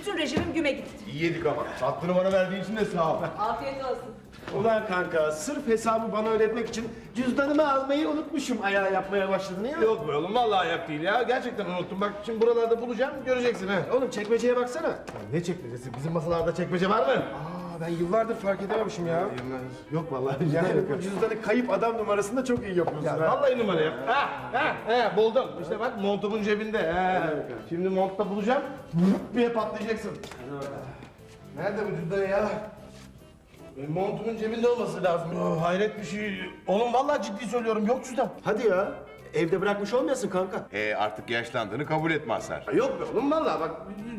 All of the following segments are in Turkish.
Bütün rejimim güme gitti. İyi yedik ama. Hattını bana verdiğin için de sağ ol. Afiyet olsun. Ulan kanka sırf hesabı bana öğretmek için cüzdanımı almayı unutmuşum ayağı yapmaya başladın ya. Yok be oğlum vallahi ayak değil ya. Gerçekten unuttum. Bak şimdi buralarda bulacağım göreceksin ha. Oğlum çekmeceye baksana. Ya Ne çekmecesi? Bizim masalarda çekmece var mı? Aa ben yıllardır fark edememişim ya. Yok vallahi. Yani bu cüzdanı kayıp adam numarasını da çok iyi yapıyorsun Ya ha. vallahi numara yap. Ha ha ha buldum. İşte bak montumun cebinde. Ha. Şimdi montta bulacağım. Diye patlayacaksın. Nerede bu cüzdan ya? Benim montumun cebinde olması lazım. Oh, hayret bir şey. Oğlum vallahi ciddi söylüyorum yok cüzdan. Hadi ya. Evde bırakmış olmayasın kanka. E artık yaşlandığını kabul et Mazhar. Yok be oğlum vallahi bak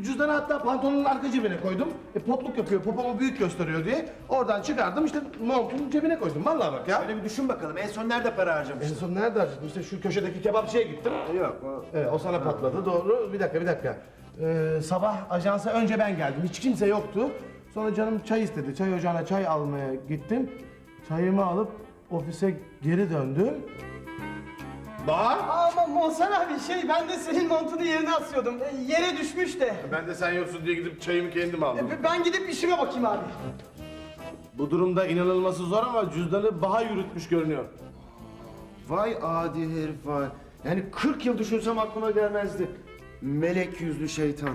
cüzdanı hatta pantolonun arka cebine koydum. E, potluk yapıyor, popomu büyük gösteriyor diye. Oradan çıkardım işte montumun cebine koydum. Vallahi bak ya. Öyle bir düşün bakalım en son nerede para En harcamıştın? son nerede harcadım? İşte şu köşedeki kebapçıya gittim. Yok o... Evet, o sana patladı doğru. Bir dakika bir dakika. Ee, sabah ajansa önce ben geldim. Hiç kimse yoktu. Sonra canım çay istedi. Çay ocağına çay almaya gittim. Çayımı alıp ofise geri döndüm. Bahar? Ama Monsan abi şey ben de senin montunu yerine asıyordum. E, yere düşmüş de. Ben de sen yoksun diye gidip çayımı kendim aldım. E, ben gidip işime bakayım abi. Bu durumda inanılması zor ama cüzdanı Baha yürütmüş görünüyor. Vay adi herif vay. Yani 40 yıl düşünsem aklıma gelmezdi. Melek yüzlü şeytan.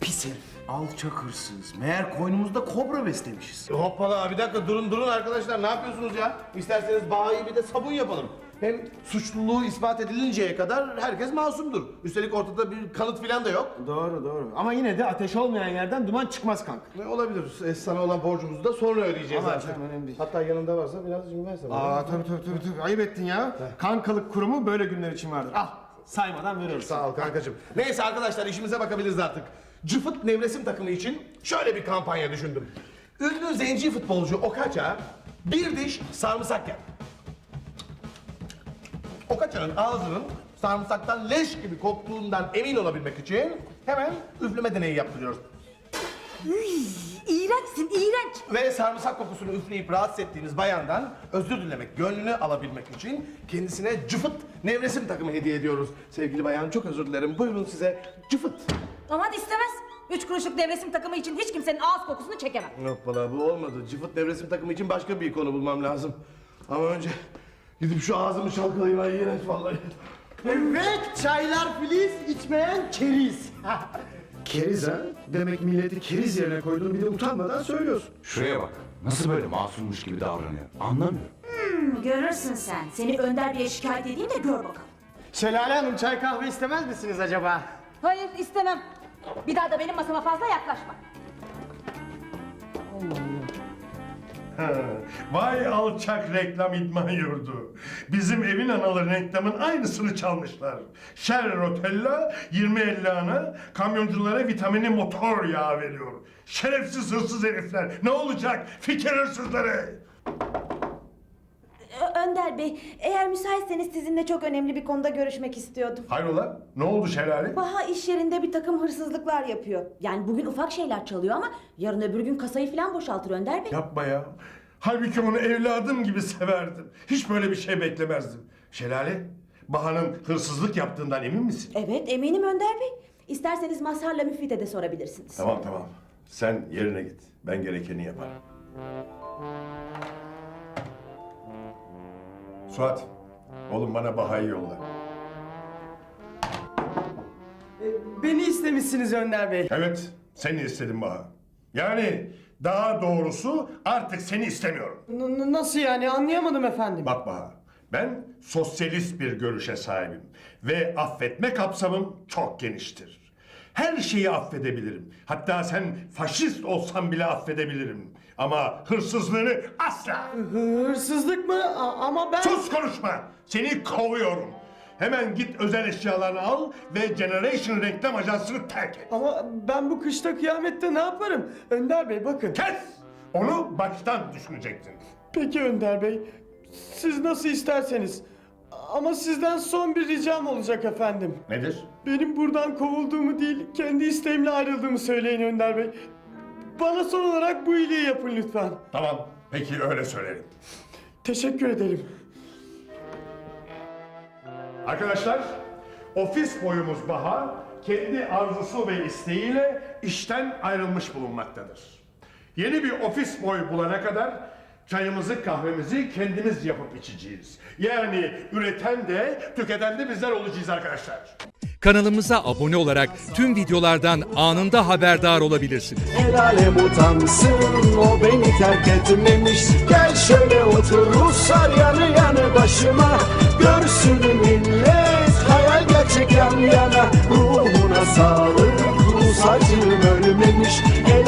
Pis herif. Alçak hırsız. Meğer koynumuzda kobra beslemişiz. Hoppala bir dakika durun durun arkadaşlar ne yapıyorsunuz ya? İsterseniz Baha'yı bir de sabun yapalım. Hem suçluluğu ispat edilinceye kadar herkes masumdur. Üstelik ortada bir kanıt filan da yok. Doğru doğru. Ama yine de ateş olmayan yerden duman çıkmaz kanka. Ne olabilir? E, sana olan borcumuzu da sonra ödeyeceğiz zaten. canım, önemli değil. Hatta yanında varsa biraz versene. Aa tabii tabii tabii. tabii. Ayıp ettin ya. Kankalık kurumu böyle günler için vardır. Al saymadan veriyoruz. Sağ ol kankacığım. Neyse arkadaşlar işimize bakabiliriz artık. Cıfıt Nevresim takımı için şöyle bir kampanya düşündüm. Ünlü zenci futbolcu Okaça bir diş sarımsak yer. Okaça'nın ağzının sarımsaktan leş gibi koktuğundan emin olabilmek için hemen üfleme deneyi yaptırıyoruz. İğrençsin, iğrenç. Ve sarımsak kokusunu üfleyip rahatsız ettiğiniz bayandan özür dilemek, gönlünü alabilmek için kendisine cıfıt nevresim takımı hediye ediyoruz. Sevgili bayan çok özür dilerim. Buyurun size cıfıt. Aman istemez. Üç kuruşluk nevresim takımı için hiç kimsenin ağız kokusunu çekemem. Yok bana bu olmadı. Cıfıt nevresim takımı için başka bir konu bulmam lazım. Ama önce gidip şu ağzımı çalkalayayım. Ay iğrenç vallahi. Evet çaylar filiz içmeyen keriz. Keriz ha? Demek milleti keriz yerine koyduğunu bir de utanmadan söylüyorsun. Şuraya bak. Nasıl böyle masummuş gibi davranıyor? Anlamıyorum. Görürsün sen. Seni Önder Bey'e şikayet edeyim de gör bakalım. Şelale Hanım çay kahve istemez misiniz acaba? Hayır istemem. Bir daha da benim masama fazla yaklaşma. Vay alçak reklam idman yurdu. Bizim evin anaları reklamın aynısını çalmışlar. Şer Rotella 20 ana kamyonculara vitamini motor yağı veriyor. Şerefsiz hırsız herifler. Ne olacak? Fikir hırsızları. Önder Bey, eğer müsaitseniz sizinle çok önemli bir konuda görüşmek istiyordum. Hayrola? Ne oldu şelale? Baha iş yerinde bir takım hırsızlıklar yapıyor. Yani bugün ufak şeyler çalıyor ama yarın öbür gün kasayı falan boşaltır Önder Bey. Yapma ya. Halbuki onu evladım gibi severdim. Hiç böyle bir şey beklemezdim. Şelale, Baha'nın hırsızlık yaptığından emin misin? Evet, eminim Önder Bey. İsterseniz Mazhar'la Müfit'e de sorabilirsiniz. Tamam tamam. Sen yerine git. Ben gerekeni yaparım. Suat, oğlum bana Baha'yı yolla. E, beni istemişsiniz Önder Bey. Evet, seni istedim Baha. Yani daha doğrusu artık seni istemiyorum. N- n- nasıl yani anlayamadım efendim. Bak Baha, ben sosyalist bir görüşe sahibim. Ve affetme kapsamım çok geniştir. Her şeyi affedebilirim. Hatta sen faşist olsan bile affedebilirim. Ama hırsızlığını asla. Hırsızlık mı? A- ama ben... Sus konuşma. Seni kovuyorum. Hemen git özel eşyalarını al ve Generation reklam ajansını terk et. Ama ben bu kışta kıyamette ne yaparım? Önder Bey bakın. Kes! Onu baştan düşünecektin. Peki Önder Bey. Siz nasıl isterseniz. Ama sizden son bir ricam olacak efendim. Nedir? Benim buradan kovulduğumu değil, kendi isteğimle ayrıldığımı söyleyin Önder Bey. Bana son olarak bu iyiliği yapın lütfen. Tamam, peki öyle söylerim. Teşekkür ederim. Arkadaşlar, ofis boyumuz Baha kendi arzusu ve isteğiyle işten ayrılmış bulunmaktadır. Yeni bir ofis boy bulana kadar çayımızı kahvemizi kendimiz yapıp içeceğiz. Yani üreten de tüketen de bizler olacağız arkadaşlar. Kanalımıza abone olarak tüm videolardan anında haberdar olabilirsiniz. El alem utansın o beni terk etmemiş Gel şöyle otur Ruslar yanı yanı başıma Görsün millet hayal gerçek yan yana Ruhuna sağlık Rus acım ölmemiş